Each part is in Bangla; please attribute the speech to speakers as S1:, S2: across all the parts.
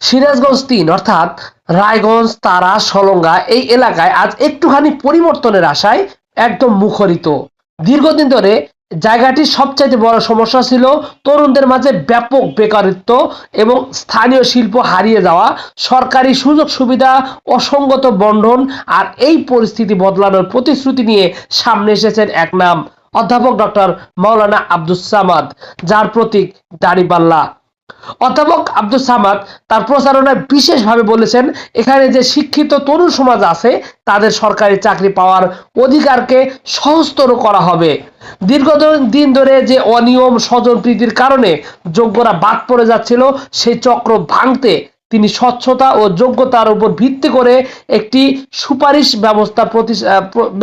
S1: সিরাজগঞ্জ তিন, অর্থাৎ রায়গঞ্জ, তারা, সলঙ্গা এই এলাকায় আজ একটুখানি পরিবর্তনের আশায় একদম মুখরিত। দীর্ঘদিন ধরে জায়গাটির সবচাইতে বড় সমস্যা ছিল তরুণদের মাঝে ব্যাপক বেকারত্ব এবং স্থানীয় শিল্প হারিয়ে যাওয়া, সরকারি সুযোগ সুবিধা, অসঙ্গত বন্ধন আর এই পরিস্থিতি বদলানোর প্রতিশ্রুতি নিয়ে সামনে এসেছেন এক নাম, অধ্যাপক ডক্টর মাওলানা আব্দুস সামাদ, যার প্রতীক দাড়িপাল্লা। অধ্যাপক আব্দুল সামাদ তার প্রচারণায় বিশেষভাবে বলেছেন, এখানে যে শিক্ষিত তরুণ সমাজ আছে, তাদের সরকারি চাকরি পাওয়ার অধিকারকে সহজতর করা হবে। দীর্ঘদিন ধরে যে অনিয়ম স্বজন প্রীতির কারণে যোগ্যরা বাদ পড়ে যাচ্ছিল, সেই চক্র ভাঙতে তিনি স্বচ্ছতা ও যোগ্যতার উপর ভিত্তি করে একটি সুপারিশ ব্যবস্থা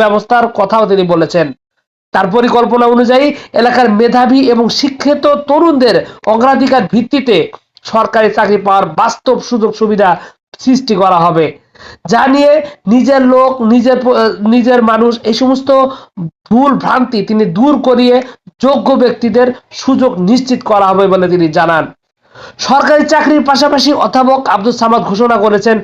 S1: ব্যবস্থার কথাও তিনি বলেছেন। তার পরিকল্পনা অনুযায়ী এলাকার মেধাবী এবং শিক্ষিত তরুণদের অগ্রাধিকার ভিত্তিতে সরকারি চাকরি পাওয়ার বাস্তব সুযোগ সুবিধা সৃষ্টি করা হবে। যা নিয়ে নিজের লোক, নিজের নিজের মানুষ এই সমস্ত ভুল ভ্রান্তি তিনি দূর করিয়ে যোগ্য ব্যক্তিদের সুযোগ নিশ্চিত করা হবে বলে তিনি জানান। সরকারি চাকরির পাশাপাশি অধ্যাপক আব্দুল সামাদ ঘোষণা করেছেন,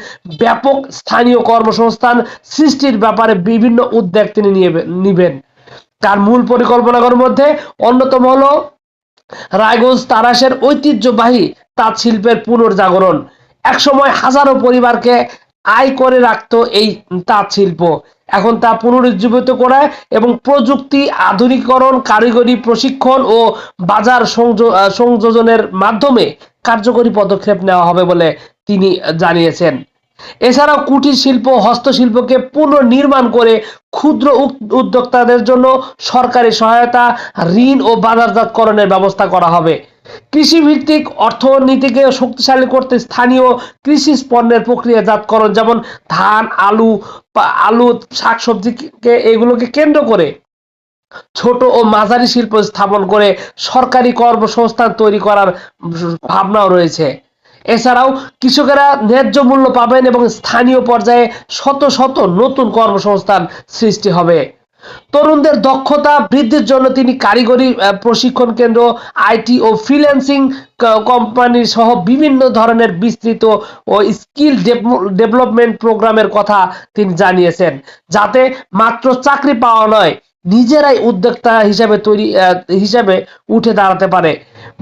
S1: ব্যাপক স্থানীয় কর্মসংস্থান সৃষ্টির ব্যাপারে বিভিন্ন উদ্যোগ তিনি নিয়ে নিবেন। তার মূল পরিকল্পনার মধ্যে অন্যতম হলো রায়গঞ্জ তারাসের ঐতিহ্যবাহী তাঁত শিল্পের পুনর্জাগরণ। একসময় হাজারো পরিবারকে আয় করে রাখতো এই তাঁত শিল্প এখন তা পুনরুজ্জীবিত করা এবং প্রযুক্তি আধুনিকরণ কারিগরি প্রশিক্ষণ ও বাজার সংযোজনের মাধ্যমে কার্যকরী পদক্ষেপ নেওয়া হবে বলে তিনি জানিয়েছেন। এছাড়াও কুটির শিল্প, হস্তশিল্পকে পুনর্নির্মাণ করে ক্ষুদ্র উদ্যোক্তাদের জন্য সরকারি সহায়তা, ঋণ ও বাজারজাতকরণের ব্যবস্থা করা হবে। কৃষি ভিত্তিক অর্থনীতিকে শক্তিশালী করতে স্থানীয় কৃষি পণ্যের প্রক্রিয়াজাতকরণ যেমন ধান, আলু আলু, শাকসবজিকে এগুলোকে কেন্দ্র করে ছোট ও মাঝারি শিল্প স্থাপন করে সরকারি কর্মসংস্থান তৈরি করার ভাবনাও রয়েছে। এছাড়াও কৃষকেরা ন্যায্য মূল্য পাবেন এবং স্থানীয় পর্যায়ে শত শত নতুন কর্মসংস্থান সৃষ্টি হবে। তরুণদের দক্ষতা বৃদ্ধির জন্য তিনি কারিগরি প্রশিক্ষণ কেন্দ্র আইটি ও ফ্রিল্যান্সিং কোম্পানি সহ বিভিন্ন ধরনের বিস্তৃত ও স্কিল ডেভেলপমেন্ট প্রোগ্রামের কথা তিনি জানিয়েছেন। যাতে মাত্র চাকরি পাওয়া নয় নিজেরাই উদ্যোক্তা হিসাবে তৈরি হিসাবে উঠে দাঁড়াতে পারে।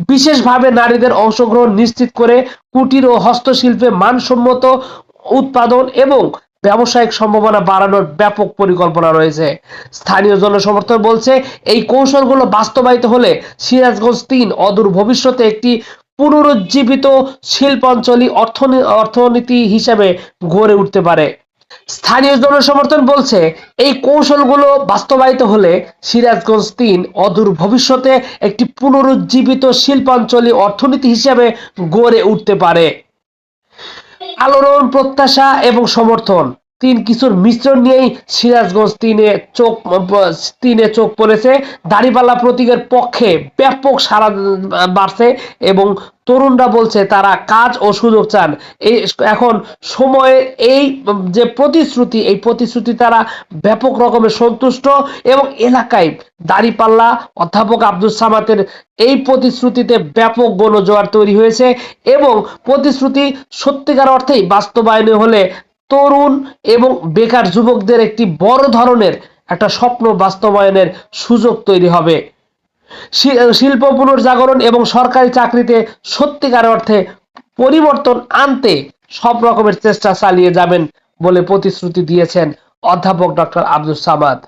S1: বিশেষভাবে নারীদের অংশগ্রহণ নিশ্চিত করে কুটির ও হস্তশিল্পে মানসম্মত উৎপাদন এবং ব্যবসায়িক সম্ভাবনা বাড়ানোর ব্যাপক পরিকল্পনা রয়েছে। স্থানীয় জনসমর্থন বলছে, এই কৌশলগুলো বাস্তবায়িত হলে সিরাজগঞ্জ তিন অদূর ভবিষ্যতে একটি পুনরুজ্জীবিত শিল্পাঞ্চলী অর্থনী- অর্থনীতি হিসাবে গড়ে উঠতে পারে। স্থানীয় জনসমর্থন বলছে, এই কৌশলগুলো বাস্তবায়িত হলে সিরাজগঞ্জ তিন অদূর ভবিষ্যতে একটি পুনরুজ্জীবিত শিল্পাঞ্চলী অর্থনীতি হিসেবে গড়ে উঠতে পারে। আলোড়ন, প্রত্যাশা এবং সমর্থন তিন কিছুর মিশ্রণ নিয়েই সিরাজগঞ্জ তিনে চোখ তিনে চোখ পড়েছে। দাড়িপাল্লা প্রতীকের পক্ষে ব্যাপক সারা বাড়ছে এবং তরুণরা বলছে তারা কাজ ও সুযোগ চান। এই এখন সময়ে এই যে প্রতিশ্রুতি, এই প্রতিশ্রুতি তারা ব্যাপক রকমের সন্তুষ্ট এবং এলাকায় দাঁড়িপাল্লা অধ্যাপক আব্দুল সামাতের এই প্রতিশ্রুতিতে ব্যাপক গণজোয়ার তৈরি হয়েছে এবং প্রতিশ্রুতি সত্যিকার অর্থেই বাস্তবায়নে হলে তরুণ এবং বেকার যুবকদের একটি বড় ধরনের একটা স্বপ্ন বাস্তবায়নের সুযোগ তৈরি হবে। শিল্প পুনর্জাগরণ এবং সরকারি চাকরিতে সত্যিকার অর্থে পরিবর্তন আনতে সব রকমের চেষ্টা চালিয়ে যাবেন বলে প্রতিশ্রুতি দিয়েছেন অধ্যাপক ডক্টর আব্দুল সামাদ।